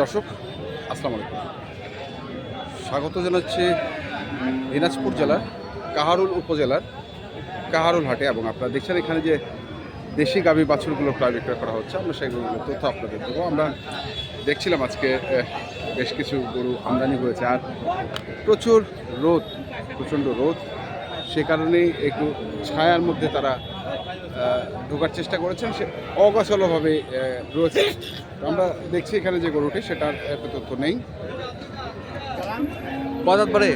দর্শক, আসসালামু আলাইকুম। স্বাগত জানাচ্ছি দিনাজপুর জেলার কাহারুল উপজেলার কাহারুল হাটে এবং আপনারা দেখছেন এখানে যে দেশি গাভী বাছুরগুলো প্রায় বিক্রয় করা হচ্ছে, আমরা সেগুলো তথ্য আপনাদের দেবো। আমরা দেখছিলাম আজকে বেশ কিছু গরু আমদানি হয়েছে আর প্রচুর রোদ, প্রচণ্ড রোদ। সে কারণেই একটু ছায়ার মধ্যে তারা ঢোকার চেষ্টা করেছেন সে অগোছালোভাবে রয়েছে। আমরা দেখছি এখানে যে গরুটি সেটার এত তথ্য নেই। কদাত বারে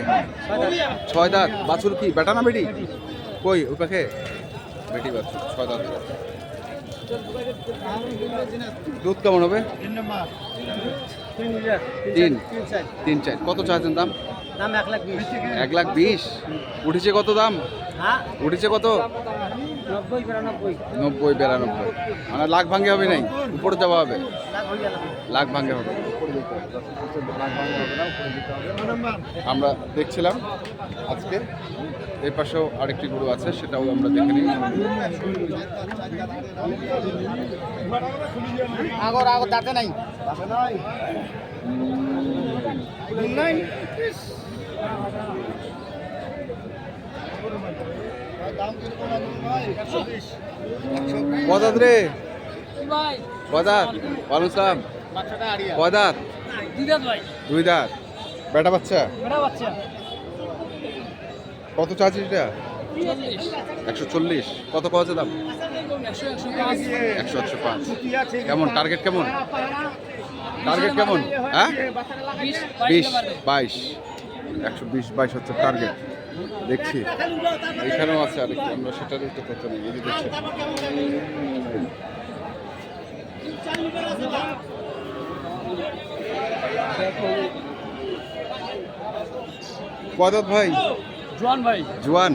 ছয় দাঁত বাছুর কি? বেটা না বেটি? কই ওই পাখে বেটি বাছুর ছয় দাঁত। দুধ কেমন হবে? তিন। তিন চার। কত চাইছেন দাম? দাম এক লাখ বিশ। এক লাখ বিশ। উঠেছে কত দাম? হ্যাঁ। উঠেছে কত? নব্বই বিরানব্বই। মানে লাখ ভাঙ্গে হবে নাই? উপরে যাওয়া হবে? লাখ ভাঙ্গে হবে। আমরা দেখছিলাম আজকে। এই পাশেও আরেকটি গরু আছে সেটাও আমরা দেখে নিই। আগর আগর দাঁতে নাই? কদাত রে। কদাত ওয়ালাইকুম সালাম কদাত দুই দাঁত বেটা বাচ্চা? কত চাচ্ছিস এটা? একশো চল্লিশ। কত কত দাম? একশো একশো পাঁচ। একশো একশো পাঁচ কেমন? টার্গেট কেমন টার্গেট কেমন? হ্যাঁ? বিশ বাইশ। একশো বিশ বাইশ হচ্ছে টার্গেট দেখছি। এখানেও আছে আরেকটি আমরা সেটার একটু তথ্য নেই এই দেখছি। কদাত ভাই? জোয়ান ভাই। জোয়ান।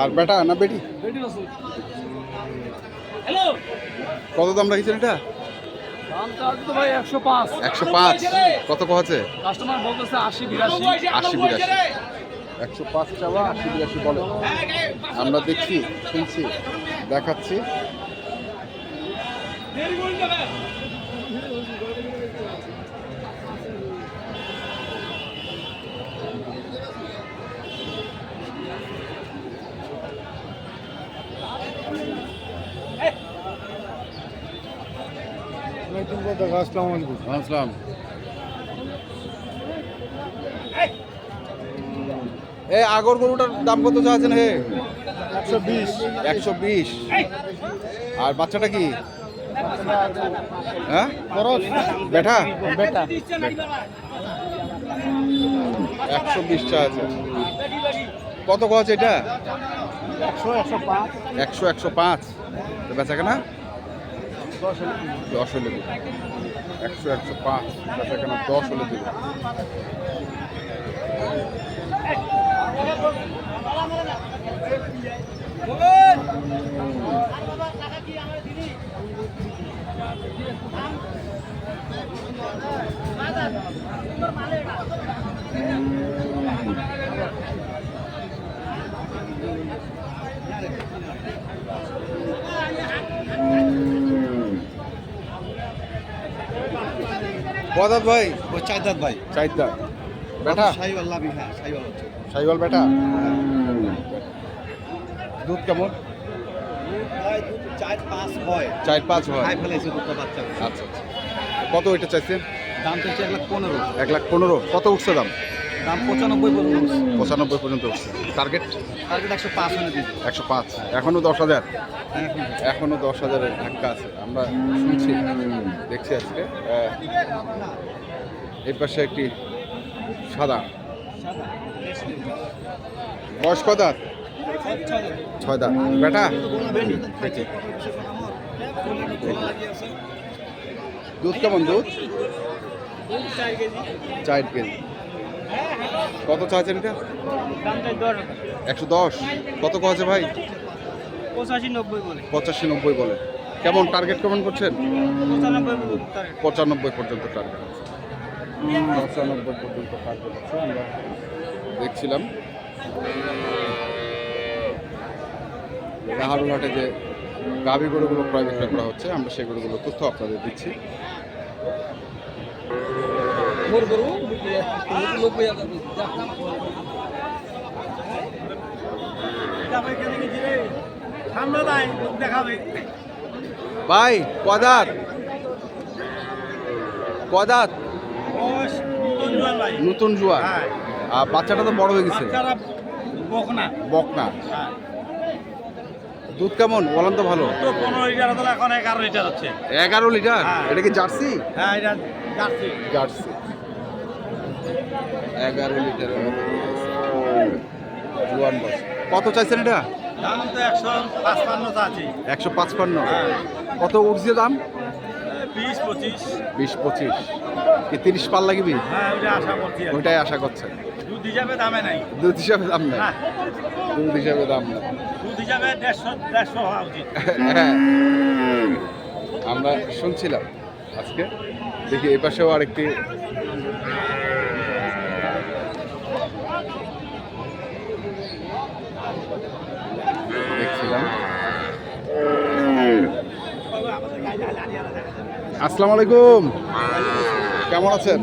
আর বেটা না বেটি? বেটি হ্যালো। কত দাম রাখছেন এটা তো ভাই একশো পাঁচ। একশো পাঁচ। কত কছে কাস্টমার বলতেছে আশি বিরাশি। আশি বিরাশি। একশো পাঁচ চাওয়া আশি বিরাশি বলে। আমরা দেখছি শুনছি দেখাচ্ছি। আসসালাম। এ আগর গরুটার দাম কত চাচ্ছেন হে? একশো বিশ। একশো বিশ। আর বাচ্চাটা কি? হ্যাঁ? বেটা? বেটা। একশো বিশ চা আছে। কত কছ এটা? একশো একশো পাঁচ। একশো একশো পাঁচ। বেচা কেনা? দশ হলে দেবে। একশো একশো পাঁচ। বেচা কেনা দশ হলে দেবে। কদাত ভাই? ও চাঁদাত ভাই। চাইদা বেটা? সাইওয়াল লাভি হ্যাঁ সাইওয়াল হচ্ছে। সাইওয়াল বেটা? দুধ কেমন? চার পাঁচ হয়। চার পাঁচ হয়। খাই ফেলেছে দুটো বাচ্চা। আচ্ছা আচ্ছা। কত ওইটা চাইছেন? দাম হচ্ছে এক লাখ পনেরো। এক লাখ পনেরো। কত উঠছে দাম? দাম পঁচানব্বই পর্যন্ত পঁচানব্বই পর্যন্ত উঠছে। টার্গেট টার্গেট একশো পাঁচ হলে দিচ্ছি একশো পাঁচ। এখনও দশ হাজার? হ্যাঁ এখনও দশ। হাজারের ধাক্কা আছে। আমরা শুনছি দেখছি আজকে। এই পাশে একটি সাদা। বয়স কত? ছয় দাঁত বেটা। দুধ কেমন দুধ? চার কেজি। কত চাইছেন এটা? একশো দশ। কত কছে ভাই? পঁচাশি নব্বই বলে। কেমন টার্গেট কেমন করছেন? পঁচানব্বই পর্যন্ত টার্গেট পঁচানব্বই পর্যন্ত টার্গেট আমরা দেখছিলাম। রাহারুলহাটে যে গাভী গরুগুলো ক্রয় বিক্রয় করা হচ্ছে আমরা সেই গরুগুলো তথ্য আপনাদের দিচ্ছি। ভাই কদাত কদাত নতুন জুয়া? হ্যাঁ। আর বাচ্চাটা তো বড় হয়ে গেছে। বকনা। বকনা। হ্যাঁ। দুধ কেমন? বলেন তো ভালো। তো পনেরো লিটার হতো এখন এগারো লিটার হচ্ছে। এগারো লিটার? হ্যাঁ। এটা কি জার্সি? হ্যাঁ এটা জার্সি। এগারো লিটার। জুয়ান বস। কত চাইছেন এটা? দাম তো একশো পাঁচপান্ন একশো পাঁচপান্ন। কত উঠছে দাম? বিশ পঁচিশ। কি তিরিশ পাল লাগবে? হ্যাঁ ওটা আশা করছি ওইটাই আশা করছেন? দুধ হিসাবে দামে নাই। দুধ হিসাবে দাম না না দুধ হিসাবে দাম নাই। দুধ হিসাবে দেড়শো দেড়শো হওয়া উচিত। হ্যাঁ। আমরা শুনছিলাম আজকে। দেখি এই পাশেও আরেকটি দেখছিলাম আসসালামু আলাইকুম। কেমন আছেন?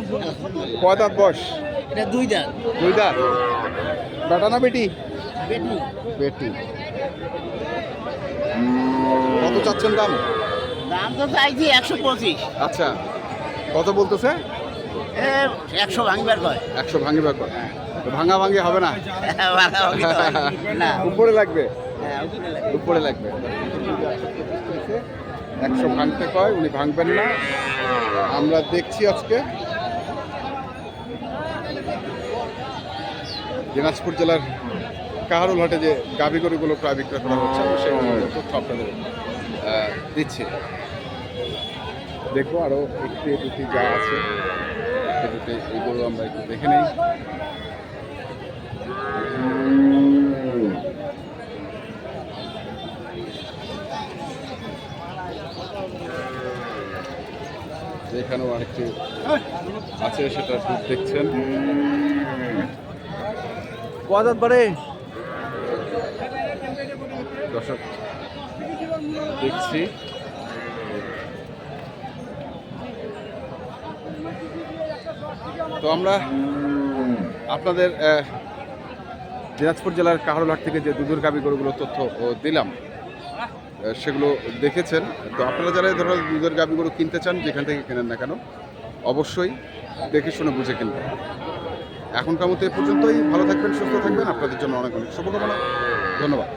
কয় দাঁত বয়স? এটা দুই দাঁত। দুই দাঁত? বেটা না বেটি? বেটু। বেটি। কত চাচ্ছেন দাম? দাম তো চাইছি একশো পঁচিশ। আচ্ছা কত বলতেছে? একশো ভাঙবার কয়। একশো ভাঙি ব্যাপার ভাঙা ভাঙি হবে না? না উপরে লাগবে? হ্যাঁ, উপরে লাগবে। একশো ভাঙতে কয় উনি ভাঙবেন না। আমরা দেখছি আজকে। দিনাজপুর জেলার কাহারুল হাটে যে গাভী গরুগুলো প্রায় বিক্রয় করা হচ্ছে আমরা সেই তথ্য আপনাদের দিচ্ছি। দেখব আরও একটি দুটি যা আছে একটি দুটি এইগুলো আমরা একটু দেখে নিই। এখানেও আরেকটি আছে সেটা দুধ দেখছেন। কদাত বারে দর্শক দেখছি। তো আমরা আপনাদের দিনাজপুর জেলার কাহারোলহাট থেকে যে দুধের গাবি গরুগুলোর তথ্য ও দিলাম। সেগুলো দেখেছেন। তো আপনারা যারা ধরো দুধের গাভিগুলো কিনতে চান, যেখান থেকে কেনেন না কেন, অবশ্যই দেখে শুনে বুঝে কিনবেন। এখনকার মতো এ পর্যন্তই। ভালো থাকবেন, সুস্থ থাকবেন। আপনাদের জন্য অনেক অনেক শুভকামনা। ধন্যবাদ।